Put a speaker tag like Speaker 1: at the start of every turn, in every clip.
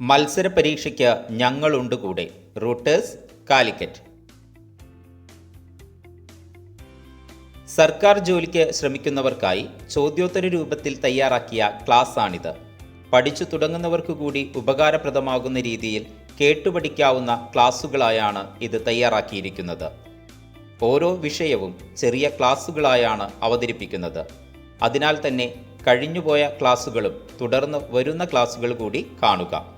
Speaker 1: മത്സര പരീക്ഷയ്ക്ക് ഞങ്ങളുണ്ട് കൂടെ. റൂട്ടേഴ്സ് കാലിക്കറ്റ്. സർക്കാർ ജോലിക്ക് ശ്രമിക്കുന്നവർക്കായി ചോദ്യോത്തര രൂപത്തിൽ തയ്യാറാക്കിയ ക്ലാസ്സാണിത്. പഠിച്ചു തുടങ്ങുന്നവർക്കു കൂടി ഉപകാരപ്രദമാകുന്ന രീതിയിൽ കേട്ടുപഠിക്കാവുന്ന ക്ലാസ്സുകളായാണ് ഇത് തയ്യാറാക്കിയിരിക്കുന്നത്. ഓരോ വിഷയവും ചെറിയ ക്ലാസ്സുകളായാണ് അവതരിപ്പിക്കുന്നത്. അതിനാൽ തന്നെ കഴിഞ്ഞുപോയ ക്ലാസ്സുകളും തുടർന്ന് വരുന്ന ക്ലാസ്സുകൾ കൂടി കാണുക.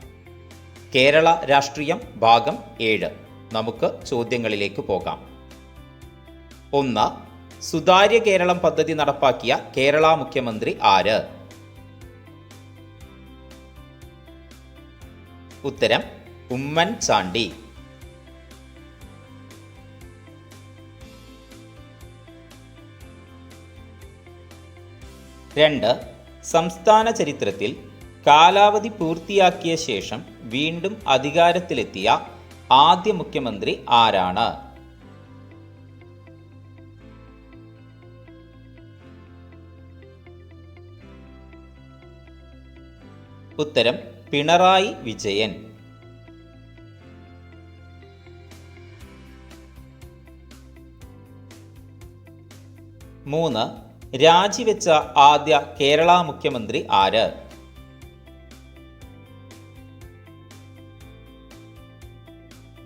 Speaker 1: കേരള രാഷ്ട്രീയം ഭാഗം ഏഴ്. നമുക്ക് ചോദ്യങ്ങളിലേക്ക് പോകാം. ഒന്ന് സുതാര്യ കേരളം പദ്ധതി നടപ്പാക്കിയ കേരള മുഖ്യമന്ത്രി ആര്? ഉത്തരം ഉമ്മൻ ചാണ്ടി. രണ്ട് സംസ്ഥാന ചരിത്രത്തിൽ കാലാവധി പൂർത്തിയാക്കിയ ശേഷം വീണ്ടും അധികാരത്തിലെത്തിയ ആദ്യ മുഖ്യമന്ത്രി ആരാണ്? ഉത്തരം പിണറായി വിജയൻ. മൂന്ന് രാജിവെച്ച ആദ്യ കേരള മുഖ്യമന്ത്രി ആര്?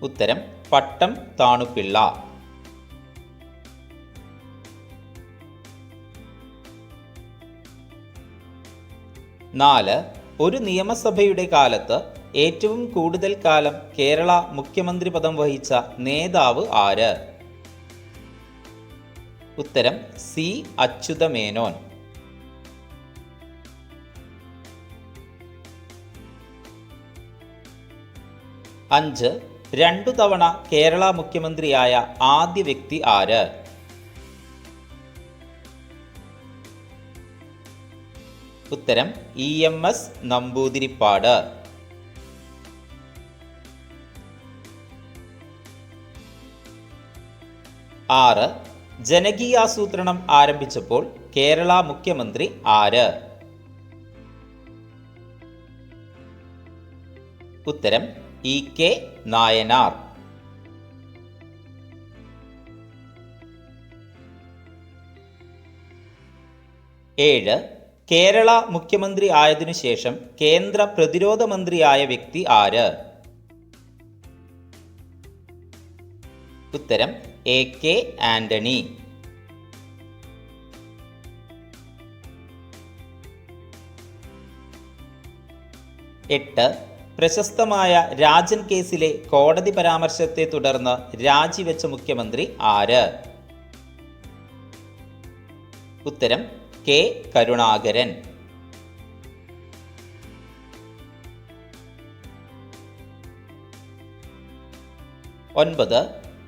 Speaker 1: ഉത്തരം പട്ടം താണുപിള്ള. നാല് ഒരു നിയമസഭയുടെ കാലത്ത് ഏറ്റവും കൂടുതൽ കാലം കേരള മുഖ്യമന്ത്രി പദം വഹിച്ച നേതാവ് ആര്? ഉത്തരം സി അച്യുതമേനോൻ. അഞ്ച് രണ്ടു തവണ കേരള മുഖ്യമന്ത്രിയായ ആദ്യ വ്യക്തി ആര്? ഉത്തരം ഇ എം എസ് നമ്പൂതിരിപ്പാട്. ആറ് ജനകീയാസൂത്രണം ആരംഭിച്ചപ്പോൾ കേരള മുഖ്യമന്ത്രി ആര്? ഉത്തരം ഇ കെ നായനാർ. ഏഴ് കേരള മുഖ്യമന്ത്രി ആയതിനു ശേഷം കേന്ദ്ര പ്രതിരോധ മന്ത്രിയായ വ്യക്തി ആര്? ഉത്തരം എ കെ ആന്റണി. എട്ട് പ്രശസ്തമായ രാജൻ കേസിലെ കോടതി പരാമർശത്തെ തുടർന്ന് രാജിവെച്ച മുഖ്യമന്ത്രി ആര്? ഉത്തരം കെ. കരുണാകരൻ. ഒൻപത്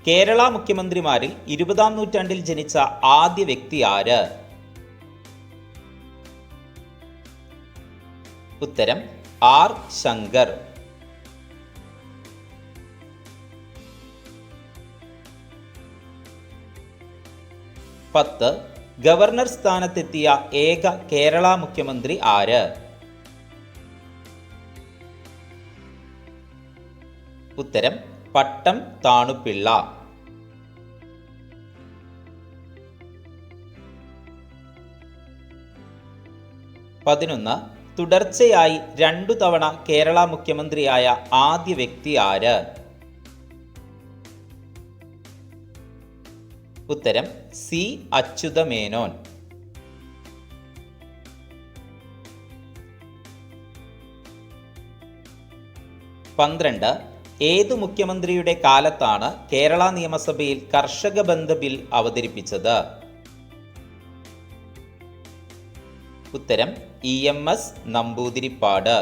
Speaker 1: കേരള മുഖ്യമന്ത്രിമാരിൽ ഇരുപതാം നൂറ്റാണ്ടിൽ ജനിച്ച ആദ്യ വ്യക്തി ആര്? ഉത്തരം ആർ ശങ്കർ. പത്ത് ഗവർണർ സ്ഥാനത്തെത്തിയ ഏക കേരള മുഖ്യമന്ത്രി ആര്? ഉത്തരം പട്ടം താണുപിള്ള. പതിനൊന്ന് തുടർച്ചയായി രണ്ടു തവണ കേരള മുഖ്യമന്ത്രിയായ ആദ്യ വ്യക്തി ആര്? ഉത്തരം സി. അച്യുത മേനോൻ പന്ത്രണ്ട് ഏതു മുഖ്യമന്ത്രിയുടെ കാലത്താണ് കേരള നിയമസഭയിൽ കർഷക ബന്ധ ബിൽ അവതരിപ്പിച്ചത്? ഉത്തരം ഇ എം എസ് നമ്പൂതിരിപ്പാട്.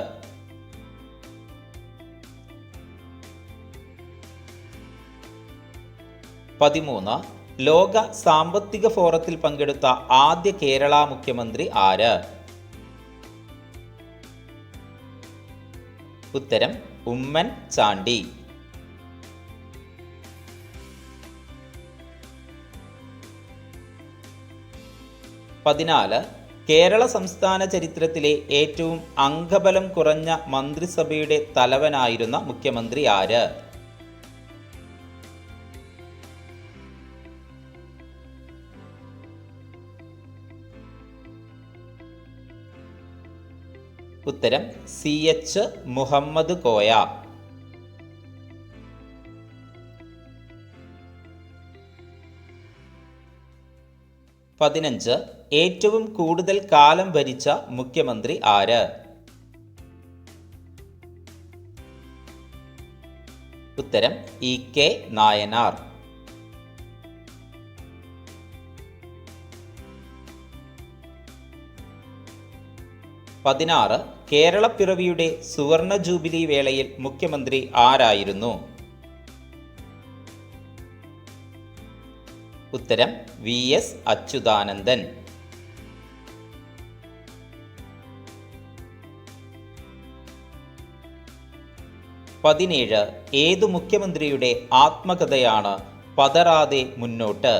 Speaker 1: പതിമൂന്ന് ലോക സാമ്പത്തിക ഫോറത്തിൽ പങ്കെടുത്ത ആദ്യ കേരള മുഖ്യമന്ത്രി ആര്? ഉത്തരം ഉമ്മൻ ചാണ്ടി. പതിനാല് കേരള സംസ്ഥാന ചരിത്രത്തിലെ ഏറ്റവും അംഗബലം കുറഞ്ഞ മന്ത്രിസഭയുടെ തലവനായിരുന്ന മുഖ്യമന്ത്രി ആര്? ഉത്തരം സി. എച്ച്. മുഹമ്മദ് കോയ. പതിനഞ്ച്. ഏറ്റവും കൂടുതൽ കാലം ഭരിച്ച മുഖ്യമന്ത്രി ആര്? ഉത്തരം ഇ കെ നായനാർ. പതിനാറ്. കേരളപ്പിറവിയുടെ സുവർണ ജൂബിലി വേളയിൽ മുഖ്യമന്ത്രി ആരായിരുന്നു? ഉത്തരം വി എസ് അച്യുതാനന്ദൻ. പതിനേഴ് ഏതു മുഖ്യമന്ത്രിയുടെ ആത്മകഥയാണ് പതറാതെ മുന്നോട്ട്?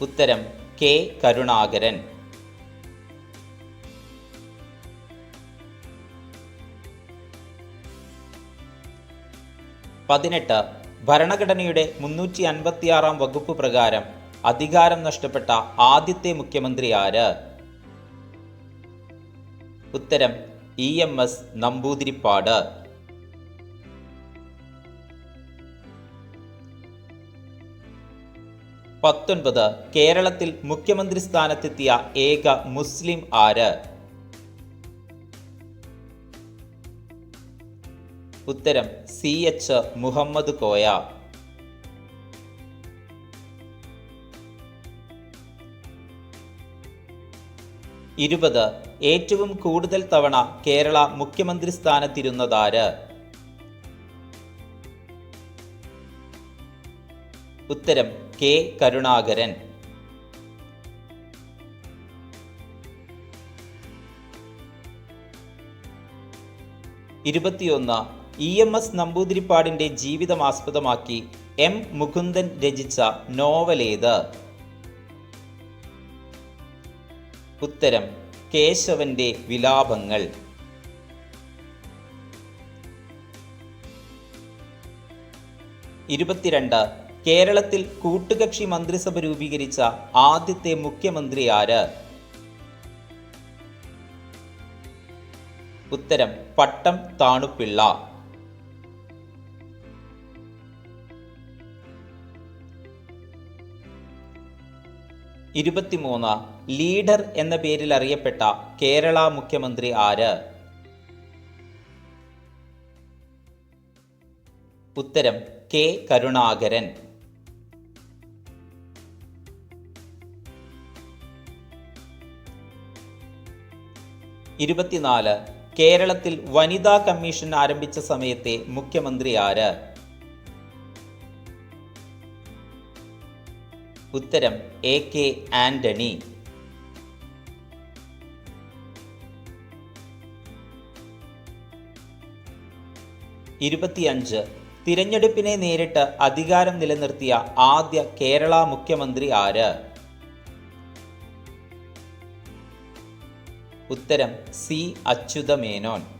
Speaker 1: ഉത്തരം കെ കരുണാകരൻ. പതിനെട്ട്. ഭരണഘടനയുടെ മുന്നൂറ്റി അൻപത്തിയാറാം വകുപ്പ് പ്രകാരം അധികാരം നഷ്ടപ്പെട്ട ആദ്യത്തെ മുഖ്യമന്ത്രി ആര്? ഉത്തരം ഇ എം എസ് നമ്പൂതിരിപ്പാട്. പത്തൊൻപത് കേരളത്തിൽ മുഖ്യമന്ത്രി സ്ഥാനത്തെത്തിയ ഏക മുസ്ലിം ആര്? ഉത്തരം സി എച്ച് മുഹമ്മദ് കോയ. ഇരുപത് ഏറ്റവും കൂടുതൽ തവണ കേരള മുഖ്യമന്ത്രി സ്ഥാനത്തിരുന്നതാര്? ഉത്തരം കെ കരുണാകരൻ. ഇരുപത്തിയൊന്ന് ഇ എം എസ് നമ്പൂതിരിപ്പാടിന്റെ ജീവിതം ആസ്പദമാക്കി എം മുകുന്ദൻ രചിച്ച നോവലേത് ഉത്തരം കേശവന്റെ വിലാപങ്ങൾ. ഇരുപത്തിരണ്ട് കേരളത്തിൽ കൂട്ടുകക്ഷി മന്ത്രിസഭ രൂപീകരിച്ച ആദ്യത്തെ മുഖ്യമന്ത്രി ആര്? ഉത്തരം പട്ടം താണുപിള്ള. ഇരുപത്തിമൂന്ന് ലീഡർ എന്ന പേരിൽ അറിയപ്പെട്ട കേരള മുഖ്യമന്ത്രി ആര്? ഉത്തരം കെ. കരുണാകരൻ. ഇരുപത്തിനാല് കേരളത്തിൽ വനിതാ കമ്മീഷൻ ആരംഭിച്ച സമയത്തെ മുഖ്യമന്ത്രി ആര്? ഉത്തരം എ കെ ആന്റണി. ഇരുപത്തിയഞ്ച്. തിരഞ്ഞെടുപ്പിനെ നേരിട്ട് അധികാരം നിലനിർത്തിയ ആദ്യ കേരള മുഖ്യമന്ത്രി ആര്? ഉത്തരം സി. അച്യുതമേനോൻ.